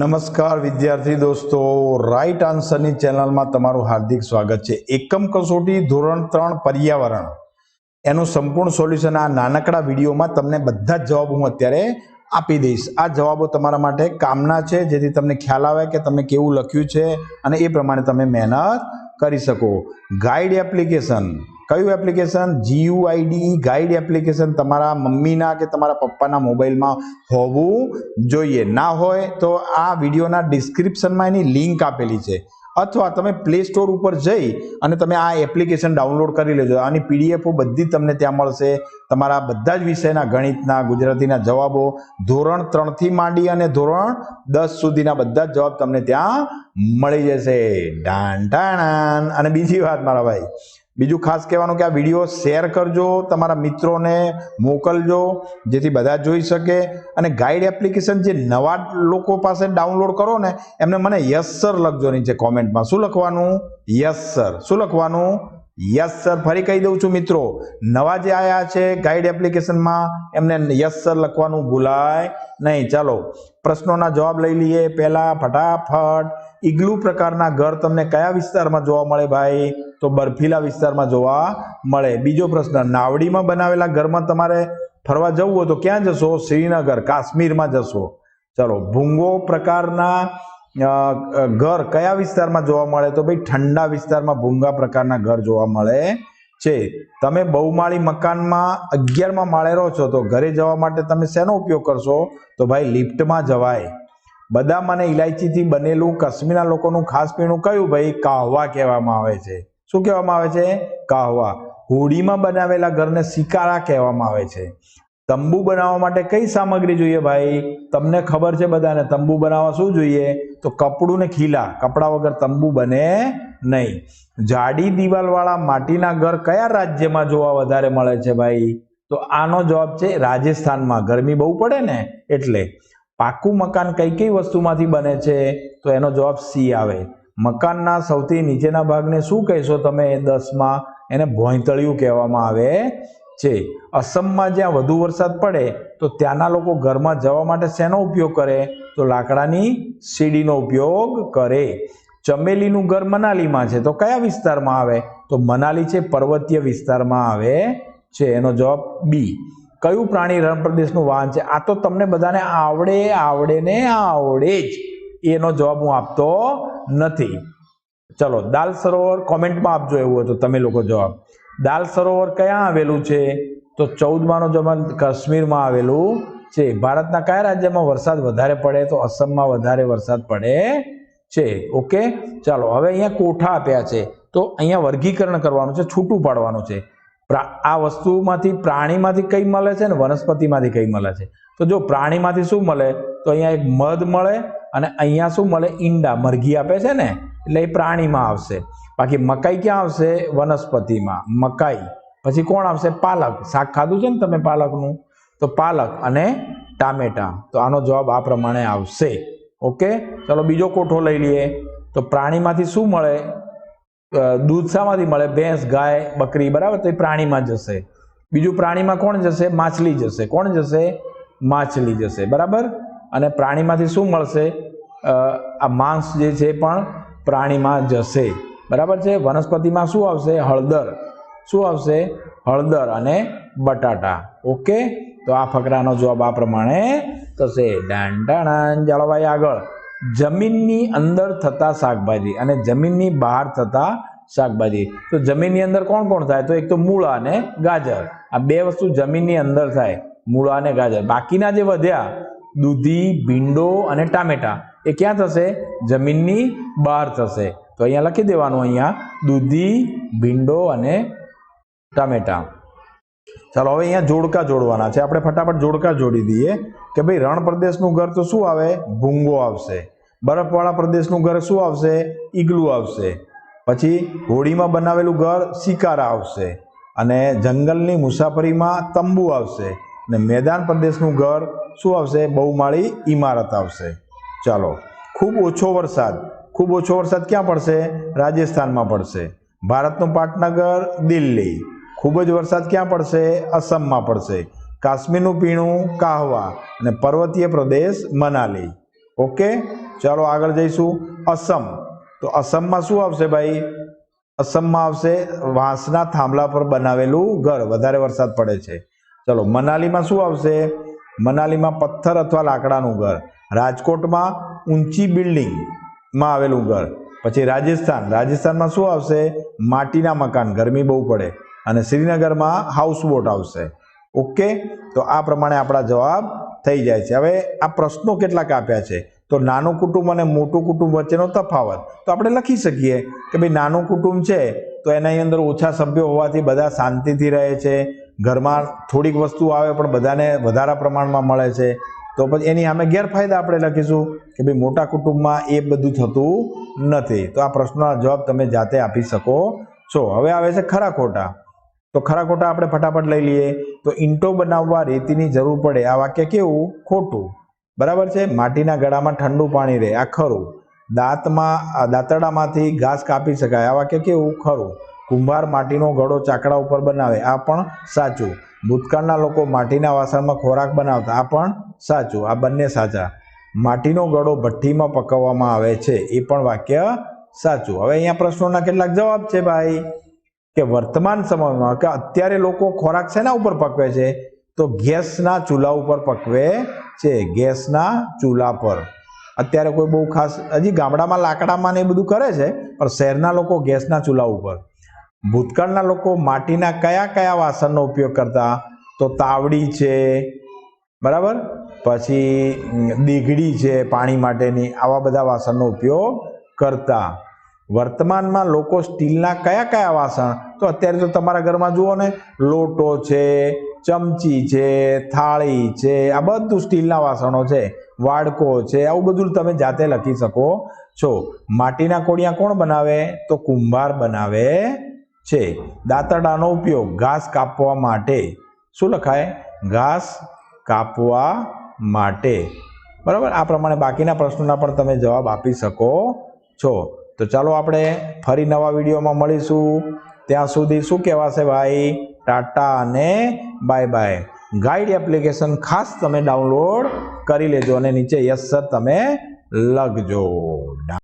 નમસ્કાર વિદ્યાર્થી દોસ્તો. રાઈટ આન્સરની ચેનલમાં તમારું હાર્દિક સ્વાગત છે. એકમ કસોટી ધોરણ ત્રણ પર્યાવરણ. એનું સંપૂર્ણ સોલ્યુશન આ નાનકડા વિડીયોમાં તમને બધા જ જવાબ હું અત્યારે આપી દઈશ. આ જવાબો તમારા માટે કામના છે, જેથી તમને ખ્યાલ આવે કે તમે કેવું લખ્યું છે અને એ પ્રમાણે તમે મહેનત કરી શકો. ગાઈડ એપ્લિકેશન કયું એપ્લિકેશન જીયુઆઈડી ગાઈડ એપ્લિકેશન તમારા મમ્મીના કે તમારા પપ્પાના મોબાઈલમાં હોવું જોઈએ. ના હોય તો આ વિડીયોના ડિસ્ક્રિપ્શનમાં એની લિંક આપેલી છે. અથવા તમે પ્લે સ્ટોર ઉપર જઈ અને તમે આ એપ્લિકેશન ડાઉનલોડ કરી લેજો. આની પીડીએફો બધી તમને ત્યાં મળશે. તમારા બધા જ વિષયના ગણિતના, ગુજરાતીના જવાબો ધોરણ ત્રણથી માંડી અને ધોરણ દસ સુધીના બધા જ જવાબ તમને ત્યાં મળી જશે. ટાણાન અને બીજી વાત મારા ભાઈ બીજું ખાસ કહેવાનું કે આ વીડિયો શેર કરજો, તમારા મિત્રોને મોકલજો, જેથી બધા જોઈ શકે. અને ગાઈડ એપ્લિકેશન જે નવા લોકો પાસે ડાઉનલોડ કરો ને, એમને મને યસ સર લખજો નીચે કોમેન્ટમાં શું લખવાનું? યસ સર શું લખવાનું? યસ સર ફરી કહી દઉં છું મિત્રો, નવા જે આયા છે ગાઈડ એપ્લિકેશનમાં એમને યસ સર લખવાનું ભૂલાય નહીં. ચાલો, પ્રશ્નોના જવાબ લઈ લઈએ. પહેલાં ફટાફટ ઇગ્લુ પ્રકારના ઘર તમને કયા વિસ્તારમાં જોવા મળે ભાઈ? તો બર્ફીલા વિસ્તારમાં જોવા મળે. બીજો પ્રશ્ન, નાવડીમાં બનાવેલા ઘરમાં તમારે ફરવા જવું હોય તો ક્યાં જશો? શ્રીનગર, કાશ્મીરમાં જશો. ચલો, ભૂંગો પ્રકારના ઘર કયા વિસ્તારમાં જોવા મળે? તો ભાઈ ઠંડા વિસ્તારમાં ભૂંગા પ્રકારના ઘર જોવા મળે છે. તમે બહુમાળી મકાનમાં અગિયારમાં માળે રહો છો, તો ઘરે જવા માટે તમે શેનો ઉપયોગ કરશો? તો ભાઈ લિફ્ટમાં જવાય. બદામ અને ઇલાયચીથી બનેલું કાશ્મીરના લોકોનું ખાસ પીણું કયું ભાઈ? કાહવા કહેવામાં આવે છે. શું કહેવામાં આવે છે? કાહવા. હોડીમાં બનાવેલા ઘરને સિકારા કહેવામાં આવે છે. તંબુ બનાવવા માટે કઈ સામગ્રી જોઈએ ભાઈ? તમને ખબર છે બધાને, તંબુ બનાવવા શું જોઈએ? તો કપડું ને ખીલા. કપડા વગર તંબુ બને નહીં. જાડી દિવાલવાળા માટીના ઘર કયા રાજ્યમાં જોવા વધારે મળે છે ભાઈ? તો આનો જવાબ છે રાજસ્થાનમાં. ગરમી બહુ પડે ને એટલે. પાકું મકાન કઈ કઈ વસ્તુમાંથી બને છે? તો એનો જવાબ સી આવે. મકાનના સૌથી નીચેના ભાગને શું કહેશો તમે? દસમાં. એને ભોંયતળિયું કહેવામાં આવે છે. અસમમાં જ્યાં વધુ વરસાદ પડે, તો ત્યાંના લોકો ઘરમાં જવા માટે શેનો ઉપયોગ કરે? તો લાકડાની સીડીનો ઉપયોગ કરે. ચમેલીનું ઘર મનાલીમાં છે. તો કયા વિસ્તારમાં આવે? તો મનાલી છે, પર્વતીય વિસ્તારમાં આવે છે. એનો જવાબ બી. કયું પ્રાણી રણ પ્રદેશનું વાહન છે? આ તો તમને બધાને આવડે આવડે ને આવડે જ. એનો જવાબ હું આપતો નથી. ચલો, દાલ સરોવર કોમેન્ટમાં આપજો એવું હોય તો તમે લોકો જવાબ. દાલ સરોવર ક્યાં આવેલું છે? તો ચૌદમાનો જવાબ કાશ્મીરમાં આવેલું છે. ભારતના કયા રાજ્યમાં વરસાદ વધારે પડે તો અસમમાં વધારે વરસાદ પડે છે? ઓકે? ચાલો, હવે અહીંયા કોઠા આપ્યા છે. તો અહીંયા વર્ગીકરણ કરવાનું છે, છૂટું પાડવાનું છે. આ વસ્તુમાંથી પ્રાણીમાંથી કઈ મળે છે ને વનસ્પતિમાંથી કઈ મળે છે? તો જો પ્રાણીમાંથી શું મળે? તો અહીંયા એક મધ મળે અને અહીંયા શું મળે? ઈંડા. મરઘી આપે છે ને? એટલે એ પ્રાણીમાં આવશે. બાકી મકાઈ ક્યાં આવશે? વનસ્પતિમાં. મકાઈ. પછી કોણ આવશે? પાલક. શાક ખાધું છે ને તમે પાલકનું? તો પાલક અને ટામેટા. તો આનો જવાબ આ પ્રમાણે આવશે. ઓકે? ચલો બીજો કોઠો લઈ લઈએ. તો પ્રાણીમાંથી શું મળે? દૂધ શામાંથી મળે? ભેંસ, ગાય, બકરી. બરાબર? તો એ પ્રાણીમાં જશે. બીજું પ્રાણીમાં કોણ જશે? માછલી જશે. કોણ જશે? માછલી જશે. બરાબર? અને પ્રાણીમાંથી શું મળશે? આ માંસ જે છે પણ પ્રાણીમાં જશે. બરાબર છે? વનસ્પતિમાં શું આવશે? હળદર. શું આવશે? હળદર અને બટાટા. ઓકે? તો આ ફકરાનો જવાબ આ પ્રમાણે થશે. ડાન ડાણ જળવાઈ આગળ. જમીનની અંદર થતા શાકભાજી અને જમીનની બહાર થતા શાકભાજી. તો જમીનની અંદર કોણ કોણ થાય? તો એક તો મૂળા અને ગાજર. આ બે વસ્તુ જમીનની અંદર થાય. મૂળા અને ગાજર. બાકીના જે વધ્યા દૂધી, ભીંડો અને ટામેટા. એ ક્યાં થશે? જમીનની બહાર થશે. તો અહીંયા લખી દેવાનું અહીંયા, દૂધી, ભીંડો અને ટામેટા. ચાલો, હવે અહીંયા જોડકા જોડવાના છે. આપણે ફટાફટ જોડકા જોડી દઈએ કે ભાઈ, રણ પ્રદેશનું ઘર તો શું આવે? ભૂંગો આવશે. બરફવાળા પ્રદેશનું ઘર શું આવશે? ઈગલું આવશે. પછી હોડીમાં બનાવેલું ઘર શિકારા આવશે. અને જંગલની મુસાફરીમાં તંબુ આવશે. અને મેદાન પ્રદેશનું ઘર શું આવશે? બહુમાળી ઇમારત આવશે. ચાલો, ખૂબ ઓછો વરસાદ. ખૂબ ઓછો વરસાદ ક્યાં પડશે? રાજસ્થાનમાં પડશે. ભારતનું પાટનગર, દિલ્હી. ખૂબ જ વરસાદ ક્યાં પડશે? અસમમાં પડશે. કાશ્મીરનું પીણું કાહવા અને પર્વતીય પ્રદેશ મનાલી. ઓકે? ચાલો આગળ જઈશું. અસમ. તો અસમમાં શું આવશે ભાઈ? અસમમાં આવશે વાંસના થાંભલા પર બનાવેલું ઘર. વધારે વરસાદ પડે છે. ચલો, મનાલીમાં શું આવશે? મનાલીમાં પથ્થર અથવા લાકડાનું ઘર. રાજકોટમાં ઊંચી બિલ્ડિંગમાં આવેલું ઘર. પછી રાજસ્થાન. રાજસ્થાનમાં શું આવશે? માટીના મકાન. ગરમી બહુ પડે. અને શ્રીનગરમાં હાઉસબોટ આવશે. ઓકે? તો આ પ્રમાણે આપણા જવાબ થઈ જાય છે. હવે આ પ્રશ્નો કેટલાક આપ્યા છે. તો નાનું કુટુંબ અને મોટું કુટુંબ વચ્ચેનો તફાવત. તો આપણે લખી શકીએ કે ભાઈ નાનું કુટુંબ છે, તો એના અંદર ઓછા સભ્યો હોવાથી બધા શાંતિથી રહે છે. ઘરમાં થોડીક વસ્તુ આવે પણ બધાને વધારા પ્રમાણમાં મળે છે, તો પછી એની અમે ગેરફાયદા આપણે લખીશું કે ભાઈ મોટા કુટુંબમાં એ બધું થતું નથી. તો આ પ્રશ્નના જવાબ તમે જાતે આપી શકો છો. હવે આવે છે ખરા ખોટા તો ખરા ખોટા આપણે ફટાફટ લઈ લઈએ. તો ઈંટો બનાવવા રેતીની જરૂર પડે. આ વાક્ય કેવું? ખોટું. બરાબર છે? માટીના ગળામાં ઠંડુ પાણી રહે. આ ખરું. દાંતમાં, દાંતરડામાંથી ઘાસ કાપી શકાય. આ વાક્ય કેવું? ખરું. કુંભાર માટીનો ઘડો ચાકડા ઉપર બનાવે. આ પણ સાચું. ભૂતકાળના લોકો માટીના વાસણમાં ખોરાક બનાવતા. આ પણ સાચું. આ બંને સાચા. માટીનો ગળો ભઠ્ઠીમાં પકવવામાં આવે છે. એ પણ વાક્ય સાચું. હવે અહીંયા પ્રશ્નોના કેટલાક જવાબ છે ભાઈ? કે વર્તમાન સમયમાં કે અત્યારે લોકો ખોરાક શેના ઉપર પકવે છે? તો ગેસના ચૂલા ઉપર પકવે છે. ગેસના ચૂલા પર. અત્યારે કોઈ બહુ ખાસ, હજી ગામડામાં લાકડામાં ને એ બધું કરે છે, પણ શહેરના લોકો ગેસના ચૂલા ઉપર. ભૂતકાળના લોકો માટીના કયા કયા વાસણનો ઉપયોગ કરતા? તો તાવડી છે, બરાબર? પછી દીઘડી છે, પાણી માટેની, આવા બધા વાસણનો ઉપયોગ કરતા. વર્તમાનમાં લોકો સ્ટીલના કયા કયા વાસણ? તો અત્યારે તો તમારા ઘરમાં જુઓ ને, લોટો છે, ચમચી છે, થાળી છે, આ બધું સ્ટીલના વાસણો છે, વાડકો છે, આવું બધું તમે જાતે લખી શકો છો. માટીના કોડિયા કોણ બનાવે? તો કુંભાર બનાવે છે. દાંતરડાનો ઉપયોગ ઘાસ કાપવા માટે. શું લખાય? ઘાસ કાપવા માટે. બરાબર? આ પ્રમાણે બાકીના પ્રશ્નોના પણ તમે જવાબ આપી શકો છો. તો ચાલો આપણે ફરી નવા વિડીયોમાં મળીશું. ત્યાં સુધી શું કહેવાશે ભાઈ? ટાટા અને બાય બાય. ગાઈડ એપ્લિકેશન ખાસ તમે ડાઉનલોડ કરી લેજો અને નીચે યસ સર તમે લખજો.